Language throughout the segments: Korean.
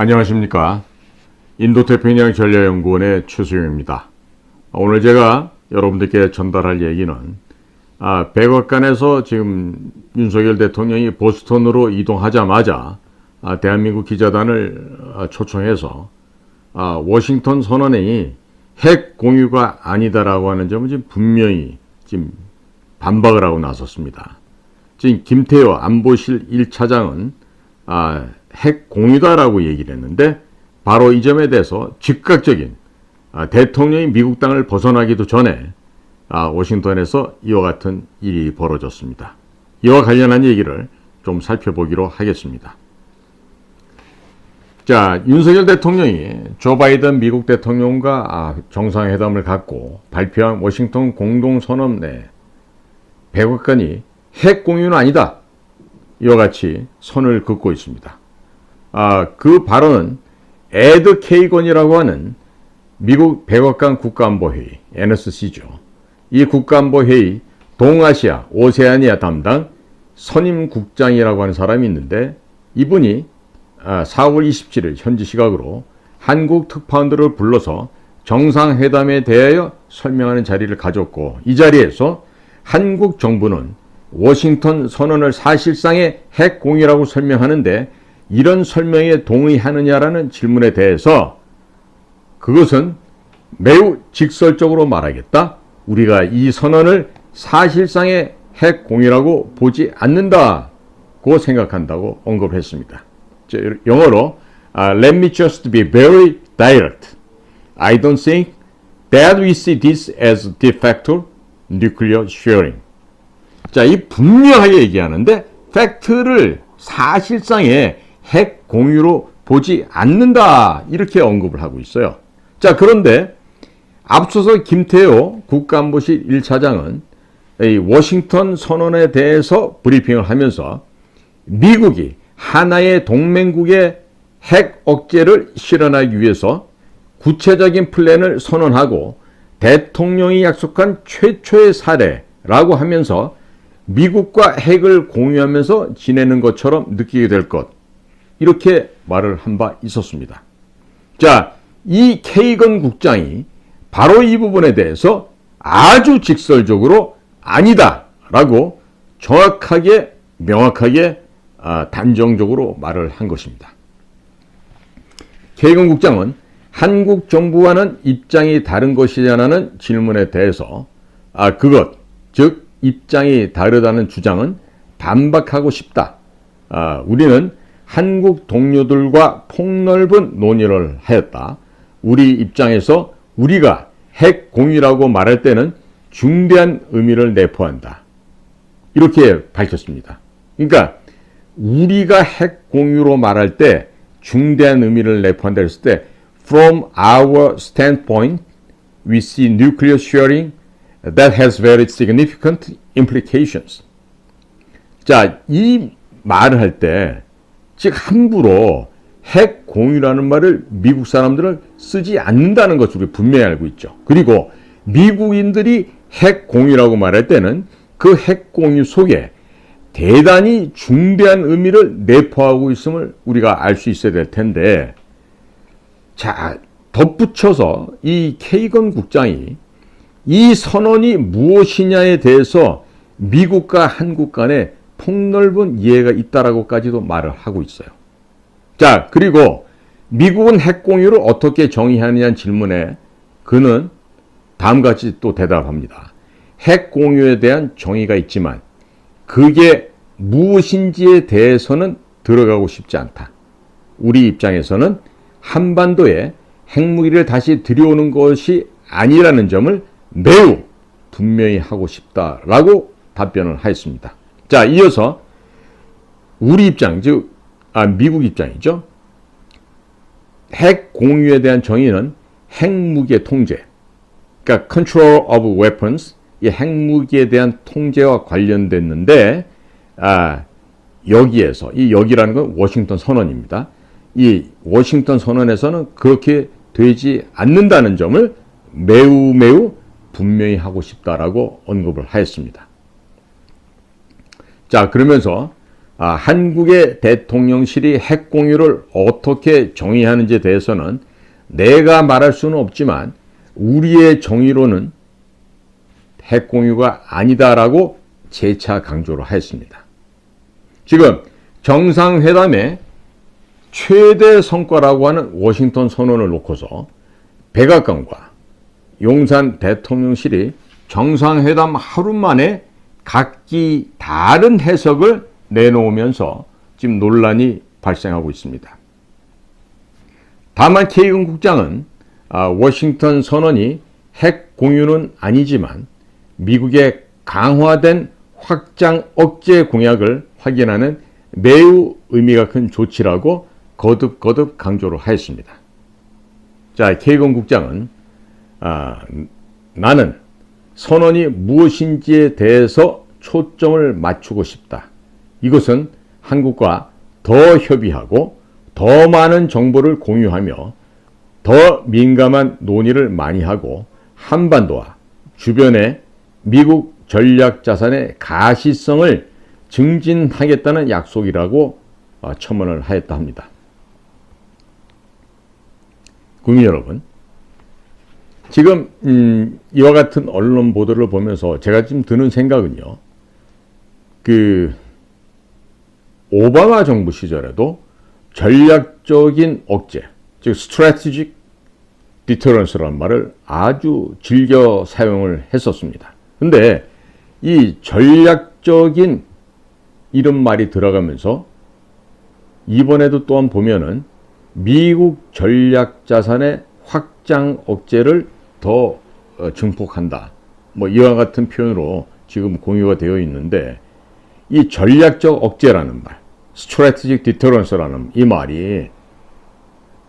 안녕하십니까. 인도태평양 전략연구원의 최수영입니다. 오늘 제가 여러분들께 전달할 얘기는 아, 백악관에서 지금 윤석열 대통령이 보스턴으로 이동하자마자 아, 대한민국 기자단을 아, 초청해서 아, 워싱턴 선언이 핵 공유가 아니다라고 하는 점을 지금 분명히 지금 반박을 하고 나섰습니다. 지금 김태호 안보실 1차장은 아, 핵 공유다라고 얘기를 했는데 바로 이 점에 대해서 즉각적인 아, 대통령이 미국 땅을 벗어나기도 전에 아, 워싱턴에서 이와 같은 일이 벌어졌습니다. 이와 관련한 얘기를 좀 살펴보기로 하겠습니다. 자, 윤석열 대통령이 조 바이든 미국 대통령과 아, 정상회담을 갖고 발표한 워싱턴 공동선언 내 백악관이 핵 공유는 아니다. 이와 같이 선을 긋고 있습니다. 아, 그 발언은 에드 케이건이라고 하는 미국 백악관 국가안보회의 NSC죠. 이 국가안보회의 동아시아 오세아니아 담당 선임 국장이라고 하는 사람이 있는데 이분이 4월 27일 현지 시각으로 한국 특파원들을 불러서 정상회담에 대하여 설명하는 자리를 가졌고 이 자리에서 한국 정부는 워싱턴 선언을 사실상의 핵 공유라고 설명하는데 이런 설명에 동의하느냐라는 질문에 대해서 그것은 매우 직설적으로 말하겠다. 우리가 이 선언을 사실상의 핵 공유라고 보지 않는다고 생각한다고 언급을 했습니다. 영어로 Let me just be very direct. I don't think that we see this as de facto nuclear sharing. 자, 이 분명하게 얘기하는데 팩트를 사실상의 핵 공유로 보지 않는다. 이렇게 언급을 하고 있어요. 자, 그런데 앞서서 김태호 국가안보실 1차장은 워싱턴 선언에 대해서 브리핑을 하면서 미국이 하나의 동맹국의 핵 억제를 실현하기 위해서 구체적인 플랜을 선언하고 대통령이 약속한 최초의 사례라고 하면서 미국과 핵을 공유하면서 지내는 것처럼 느끼게 될 것. 이렇게 말을 한 바 있었습니다. 자, 이 케이건 국장이 바로 이 부분에 대해서 아주 직설적으로 아니다라고 정확하게 명확하게 아, 단정적으로 말을 한 것입니다. 케이건 국장은 한국 정부와는 입장이 다른 것이냐는 질문에 대해서 아 그것 즉 입장이 다르다는 주장은 반박하고 싶다. 아, 우리는 한국 동료들과 폭넓은 논의를 하였다. 우리 입장에서 우리가 핵 공유라고 말할 때는 중대한 의미를 내포한다. 이렇게 밝혔습니다. 그러니까 우리가 핵 공유로 말할 때 중대한 의미를 내포한다 했을 때 from our standpoint we see nuclear sharing that has very significant implications. 자, 이 말을 할 때, 즉, 함부로 핵 공유라는 말을 미국 사람들은 쓰지 않는다는 것을 우리 분명히 알고 있죠. 그리고 미국인들이 핵 공유라고 말할 때는 그 핵 공유 속에 대단히 중대한 의미를 내포하고 있음을 우리가 알 수 있어야 될 텐데, 자, 덧붙여서 이 케이건 국장이 이 선언이 무엇이냐에 대해서 미국과 한국 간에 폭넓은 이해가 있다라고까지도 말을 하고 있어요. 자, 그리고 미국은 핵 공유를 어떻게 정의하느냐는 질문에 그는 다음과 같이 또 대답합니다. 핵 공유에 대한 정의가 있지만 그게 무엇인지에 대해서는 들어가고 싶지 않다. 우리 입장에서는 한반도에 핵무기를 다시 들여오는 것이 아니라는 점을 매우 분명히 하고 싶다라고 답변을 하였습니다. 자, 이어서 우리 입장, 즉, 아, 미국 입장이죠. 핵 공유에 대한 정의는 핵무기의 통제, 그러니까 control of weapons, 이 핵무기에 대한 통제와 관련됐는데, 아, 여기에서, 이 여기라는 건 워싱턴 선언입니다. 이 워싱턴 선언에서는 그렇게 되지 않는다는 점을 매우 매우 분명히 하고 싶다라고 언급을 하였습니다. 자, 그러면서 아, 한국의 대통령실이 핵 공유를 어떻게 정의하는지에 대해서는 내가 말할 수는 없지만 우리의 정의로는 핵 공유가 아니다라고 재차 강조를 하였습니다. 지금 정상회담의 최대 성과라고 하는 워싱턴 선언을 놓고서 백악관과 용산 대통령실이 정상회담 하루 만에 각기 다른 해석을 내놓으면서 지금 논란이 발생하고 있습니다. 다만 케이건 국장은 아, 워싱턴 선언이 핵 공유는 아니지만 미국의 강화된 확장 억제 공약을 확인하는 매우 의미가 큰 조치라고 거듭거듭 강조를 하였습니다. 자, 케이건 국장은 아, 나는 선언이 무엇인지에 대해서 초점을 맞추고 싶다. 이것은 한국과 더 협의하고 더 많은 정보를 공유하며 더 민감한 논의를 많이 하고 한반도와 주변의 미국 전략 자산의 가시성을 증진하겠다는 약속이라고 어, 첨언을 하였다 합니다. 국민 여러분, 지금 음, 이와 같은 언론 보도를 보면서 제가 지금 드는 생각은요. 그 오바마 정부 시절에도 전략적인 억제, 즉 strategic deterrence라는 말을 아주 즐겨 사용을 했었습니다. 근데 이 전략적인 이런 말이 들어가면서 이번에도 또한 보면은 미국 전략 자산의 확장 억제를 더 어, 증폭한다. 뭐 이와 같은 표현으로 지금 공유가 되어 있는데 이 전략적 억제라는 말, strategic deterrence라는 이 말이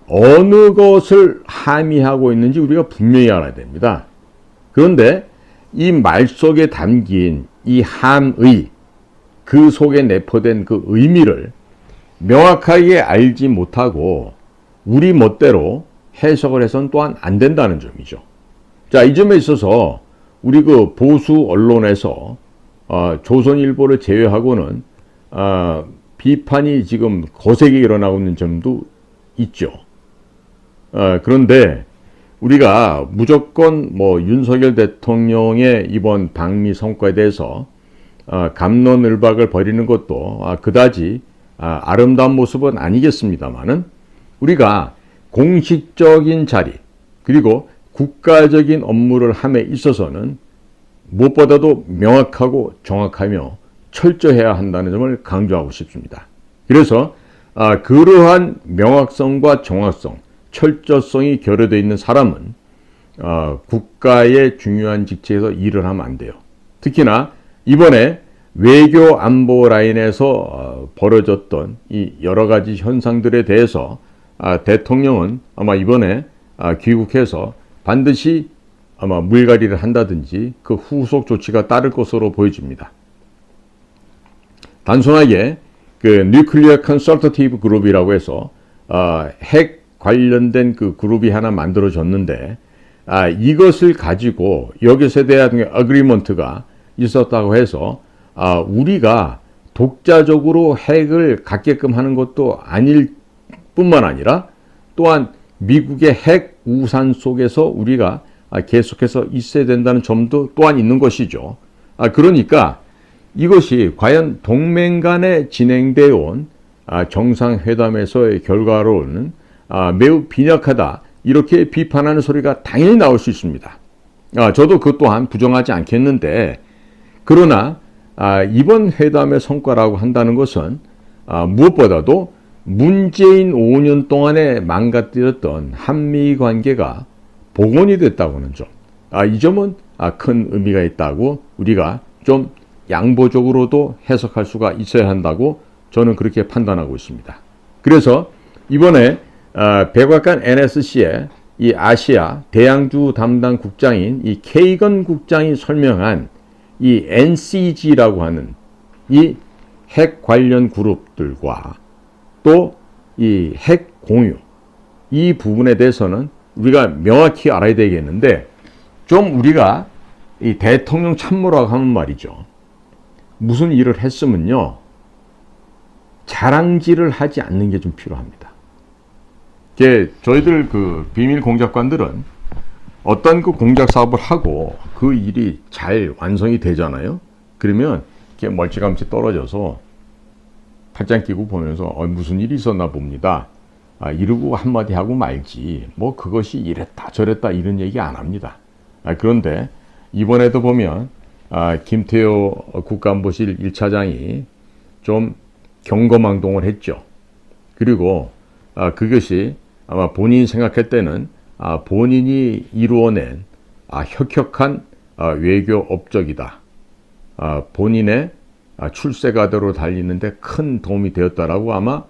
어느 것을 함의하고 있는지 우리가 분명히 알아야 됩니다. 그런데 이 말 속에 담긴 이 함의 그 속에 내포된 그 의미를 명확하게 알지 못하고 우리 멋대로 해석을 해서는 또한 안 된다는 점이죠. 자, 이 점에 있어서 우리 그 보수 언론에서 어, 조선일보를 제외하고는 어, 비판이 지금 거세게 일어나고 있는 점도 있죠. 어, 그런데 우리가 무조건 뭐 윤석열 대통령의 이번 방미 성과에 대해서 어, 감론을박을 벌이는 것도 아, 그다지 아, 아름다운 모습은 아니겠습니다만은 우리가 공식적인 자리 그리고 국가적인 업무를 함에 있어서는 무엇보다도 명확하고 정확하며 철저해야 한다는 점을 강조하고 싶습니다. 그래서 아, 그러한 명확성과 정확성, 철저성이 결여되어 있는 사람은 어, 국가의 중요한 직책에서 일을 하면 안 돼요. 특히나 이번에 외교 안보 라인에서 어, 벌어졌던 이 여러 가지 현상들에 대해서 아, 대통령은 아마 이번에 아, 귀국해서 반드시 아마 물갈이를 한다든지 그 후속 조치가 따를 것으로 보여집니다. 단순하게 그 뉴클리어 컨설터티브 그룹이라고 해서 어, 핵 관련된 그 그룹이 하나 만들어졌는데 아, 이것을 가지고 여기서 대한 어그리먼트가 있었다고 해서 아, 우리가 독자적으로 핵을 갖게끔 하는 것도 아닐 뿐만 아니라 또한 미국의 핵 우산 속에서 우리가 계속해서 있어야 된다는 점도 또한 있는 것이죠. 아, 그러니까 이것이 과연 동맹 간에 진행되어 온 아, 정상회담에서의 결과로는 아, 매우 빈약하다. 이렇게 비판하는 소리가 당연히 나올 수 있습니다. 저도 그 또한 부정하지 않겠는데, 그러나 이번 회담의 성과라고 한다는 것은 무엇보다도 문재인 5년 동안에 망가뜨렸던 한미 관계가 복원이 됐다고 하는 점. 아, 이 점은 아, 큰 의미가 있다고 우리가 좀 양보적으로도 해석할 수가 있어야 한다고 저는 그렇게 판단하고 있습니다. 그래서 이번에 아, 백악관 NSC의 이 아시아 대양주 담당 국장인 이 케이건 국장이 설명한 이 NCG라고 하는 이 핵 관련 그룹들과 또 이 핵 공유 이 부분에 대해서는 우리가 명확히 알아야 되겠는데 좀 우리가 이 대통령 참모라고 하는 말이죠. 무슨 일을 했으면요. 자랑질을 하지 않는 게 좀 필요합니다. 이게 저희들 그 비밀 공작관들은 어떤 그 공작 사업을 하고 그 일이 잘 완성이 되잖아요. 그러면 이렇게 멀찌감치 떨어져서 팔짱 끼고 보면서 어, 무슨 일이 있었나 봅니다. 아, 이러고 한마디 하고 말지. 뭐 그것이 이랬다 저랬다 이런 얘기 안 합니다. 아, 그런데 이번에도 보면 아, 김태호 국가안보실 1차장이 좀 경거망동을 했죠. 그리고 아, 그것이 아마 본인이 생각할 때는 아, 본인이 이루어낸 아, 혁혁한 아, 외교 업적이다. 아, 본인의 아, 출세가대로 달리는데 큰 도움이 되었다라고 아마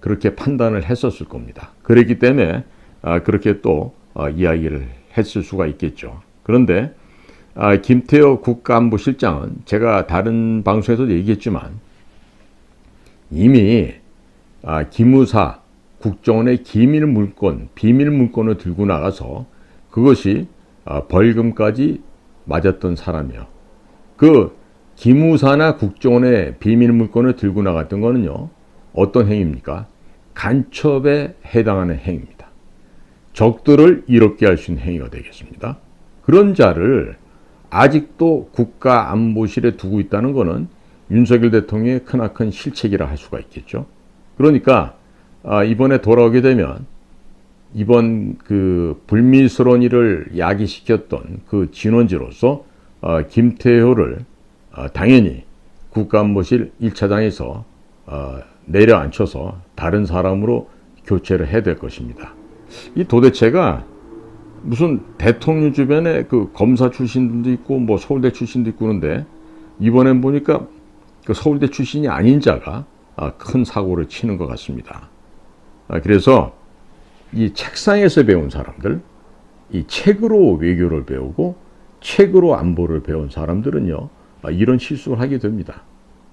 그렇게 판단을 했었을 겁니다. 그렇기 때문에 아, 그렇게 또 어, 이야기를 했을 수가 있겠죠. 그런데 아, 김태호 국가안보실장은 제가 다른 방송에서도 얘기했지만 이미 아, 기무사 국정원의 기밀 물건, 비밀 물건을 들고 나가서 그것이 아, 벌금까지 맞았던 사람이요. 그 기무사나 국정원의 비밀 물건을 들고 나갔던 거는요. 어떤 행위입니까? 간첩에 해당하는 행위입니다. 적들을 이롭게 할 수 있는 행위가 되겠습니다. 그런 자를 아직도 국가 안보실에 두고 있다는 것은 윤석열 대통령의 크나큰 실책이라 할 수가 있겠죠. 그러니까 아, 이번에 돌아오게 되면 이번 그 불미스러운 일을 야기시켰던 그 진원지로서 어, 김태효를 어, 당연히 국가안보실 1차장에서 어, 내려앉혀서 다른 사람으로 교체를 해야 될 것입니다. 이 도대체가 무슨 대통령 주변에 그 검사 출신도 있고 뭐 서울대 출신도 있고 그런데 이번엔 보니까 그 서울대 출신이 아닌 자가 아, 큰 사고를 치는 것 같습니다. 아, 그래서 이 책상에서 배운 사람들, 이 책으로 외교를 배우고 책으로 안보를 배운 사람들은요 아, 이런 실수를 하게 됩니다.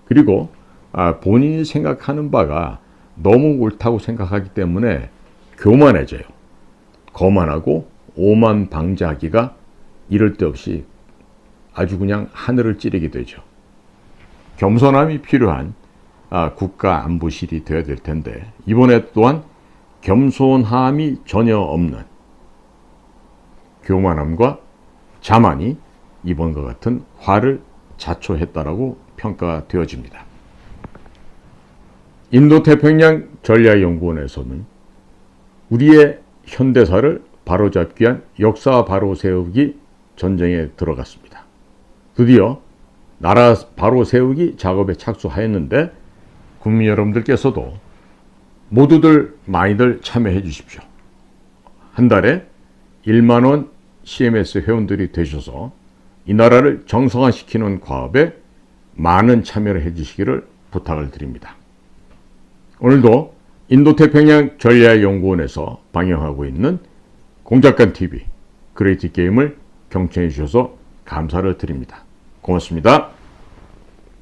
그리고 아, 본인이 생각하는 바가 너무 옳다고 생각하기 때문에 교만해져요. 거만하고 오만 방자하기가 이럴 데 없이 아주 그냥 하늘을 찌르게 되죠. 겸손함이 필요한 아, 국가 안보실이 되어야 될 텐데 이번에 또한 겸손함이 전혀 없는 교만함과 자만이 이번과 같은 화를 자초했다라고 평가되어집니다. 인도태평양 전략연구원에서는 우리의 현대사를 바로잡기 위한 역사 바로 세우기 전쟁에 들어갔습니다. 드디어 나라 바로 세우기 작업에 착수하였는데 국민 여러분들께서도 모두들 많이들 참여해 주십시오. 한 달에 1만 원 CMS 회원들이 되셔서 이 나라를 정상화시키는 과업에 많은 참여를 해 주시기를 부탁을 드립니다. 오늘도 인도태평양 전략연구원에서 방영하고 있는 공작관 TV 그레이트 게임을 경청해 주셔서 감사를 드립니다. 고맙습니다.